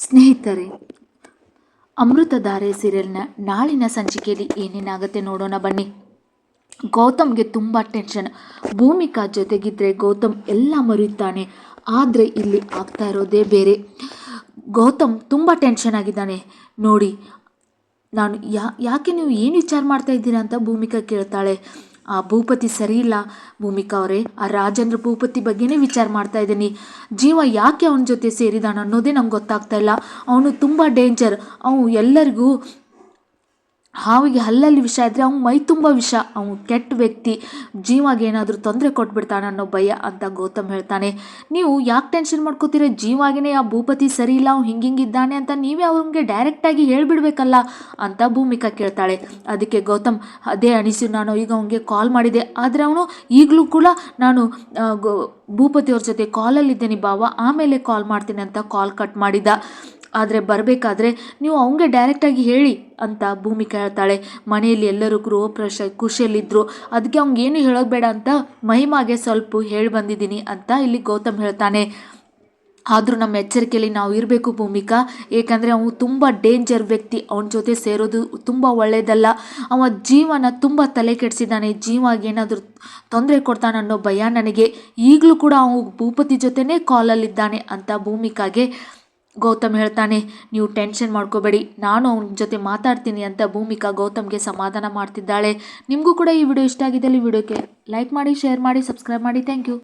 ಸ್ನೇಹಿತರೆ, ಅಮೃತಧಾರೆ ಸೀರಿಯಲ್ನ ನಾಳಿನ ಸಂಚಿಕೆಯಲ್ಲಿ ಏನೇನಾಗುತ್ತೆ ನೋಡೋಣ ಬನ್ನಿ. ಗೌತಮ್ಗೆ ತುಂಬ ಟೆನ್ಷನ್. ಭೂಮಿಕಾ ಜೊತೆಗಿದ್ದರೆ ಗೌತಮ್ ಎಲ್ಲ ಮರೆಯುತ್ತಾನೆ ಆದರೆ ಇಲ್ಲಿ ಆಗ್ತಾ ಇರೋದೇ ಬೇರೆ. ಗೌತಮ್ ತುಂಬ ಟೆನ್ಷನ್ ಆಗಿದ್ದಾನೆ. ನೋಡಿ, ನಾನು ಯಾ, ಯಾಕೆ ನೀವು ಏನು ವಿಚಾರ ಮಾಡ್ತಾ ಇದ್ದೀರಾ ಅಂತ ಭೂಮಿಕಾ ಕೇಳ್ತಾಳೆ. ಆ ಭೂಪತಿ ಸರಿ ಇಲ್ಲ. ಭೂಮಿಕಾ ಅವರೇ, ಆ ರಾಜೇಂದ್ರ ಭೂಪತಿ ಬಗ್ಗೆನೇ ವಿಚಾರ ಮಾಡ್ತಾ ಇದ್ದೀನಿ. ಜೀವ ಯಾಕೆ ಅವನ ಜೊತೆ ಸೇರಿದಾನ ಅನ್ನೋದೇ ನಂಗೆ ಗೊತ್ತಾಗ್ತಾ ಇಲ್ಲ. ಅವನು ತುಂಬ ಡೇಂಜರ್ ಅವನು ಎಲ್ಲರಿಗೂ ಹಾವಿಗೆ ಹಲ್ಲಲ್ಲಿ ವಿಷ ಇದ್ದರೆ ಅವ್ನು ಮೈ ತುಂಬ ವಿಷ. ಅವನು ಕೆಟ್ಟ ವ್ಯಕ್ತಿ, ಜೀವಾಗೆ ಏನಾದರೂ ತೊಂದರೆ ಕೊಟ್ಬಿಡ್ತಾನೆ ಅನ್ನೋ ಭಯ ಅಂತ ಗೌತಮ್ ಹೇಳ್ತಾನೆ. ನೀವು ಯಾಕೆ ಟೆನ್ಷನ್ ಮಾಡ್ಕೋತೀರ? ಜೀವಾಗೇ ಆ ಭೂಪತಿ ಸರಿ ಇಲ್ಲ, ಅವ್ನು ಹಿಂಗಿಂಗಿದ್ದಾನೆ ಅಂತ ನೀವೇ ಅವ್ನಿಗೆ ಡೈರೆಕ್ಟಾಗಿ ಹೇಳಿಬಿಡ್ಬೇಕಲ್ಲ ಅಂತ ಭೂಮಿಕಾ ಕೇಳ್ತಾಳೆ. ಅದಕ್ಕೆ ಗೌತಮ್, ಅದೇ ಅನಿಸು ನಾನು, ಈಗ ಅವನಿಗೆ ಕಾಲ್ ಮಾಡಿದೆ. ಆದರೆ ಅವನು ಈಗಲೂ ಕೂಡ ನಾನು ಭೂಪತಿಯವ್ರ ಜೊತೆ ಕಾಲಲ್ಲಿದ್ದೇನೆ ಬಾವ ಆಮೇಲೆ ಕಾಲ್ ಮಾಡ್ತೀನಿ ಅಂತ ಕಾಲ್ ಕಟ್ ಮಾಡಿದ. ಆದರೆ ಬರಬೇಕಾದ್ರೆ ನೀವು ಅವಂಗೆ ಡೈರೆಕ್ಟಾಗಿ ಹೇಳಿ ಅಂತ ಭೂಮಿ ಹೇಳ್ತಾಳೆ ಮನೆಯಲ್ಲಿ ಎಲ್ಲರೂ ಗೃಹಪ್ರಶ ಖುಷಿಯಲ್ಲಿದ್ದರು ಅದಕ್ಕೆ ಅವ್ನಿಗೆ ಏನು ಹೇಳೋದು ಬೇಡ ಅಂತ ಮಹಿಮಾಗೆ ಸ್ವಲ್ಪ ಹೇಳಿ ಬಂದಿದ್ದೀನಿ ಅಂತ ಇಲ್ಲಿ ಗೌತಮ್ ಹೇಳ್ತಾನೆ. ಆದರೂ ನಮ್ಮ ಎಚ್ಚರಿಕೆಯಲ್ಲಿ ನಾವು ಇರಬೇಕು ಭೂಮಿಕಾ. ಏಕೆಂದರೆ ಅವನು ತುಂಬ ಡೇಂಜರ್ ವ್ಯಕ್ತಿ. ಅವನ ಜೊತೆ ಸೇರೋದು ತುಂಬ ಒಳ್ಳೆಯದಲ್ಲ ಅವ ಜೀವನ ತುಂಬ ತಲೆ ಕೆಡಿಸಿದ್ದಾನೆ ಜೀವಾಗ ಏನಾದರೂ ತೊಂದರೆ ಕೊಡ್ತಾನೆ ಅನ್ನೋ ಭಯ ನನಗೆ. ಈಗಲೂ ಕೂಡ ಅವನು ಭೂಪತಿ ಜೊತೆನೇ ಕಾಲಲ್ಲಿದ್ದಾನೆ ಅಂತ ಭೂಮಿಕಾಗೆ ಗೌತಮ್ ಹೇಳ್ತಾನೆ. ನೀವು ಟೆನ್ಷನ್ ಮಾಡ್ಕೋಬೇಡಿ. ನಾನು ಅವನ ಜೊತೆ ಮಾತಾಡ್ತೀನಿ ಅಂತ ಭೂಮಿಕಾ ಗೌತಮ್ಗೆ ಸಮಾಧಾನ ಮಾಡ್ತಿದ್ದಾಳೆ. ನಿಮಗೂ ಕೂಡ ಈ ವಿಡಿಯೋ ಇಷ್ಟ ಆಗಿದ್ದಲ್ಲಿ ವಿಡಿಯೋಕ್ಕೆ ಲೈಕ್ ಮಾಡಿ ಶೇರ್ ಮಾಡಿ ಸಬ್ಸ್ಕ್ರೈಬ್ ಮಾಡಿ. Thank you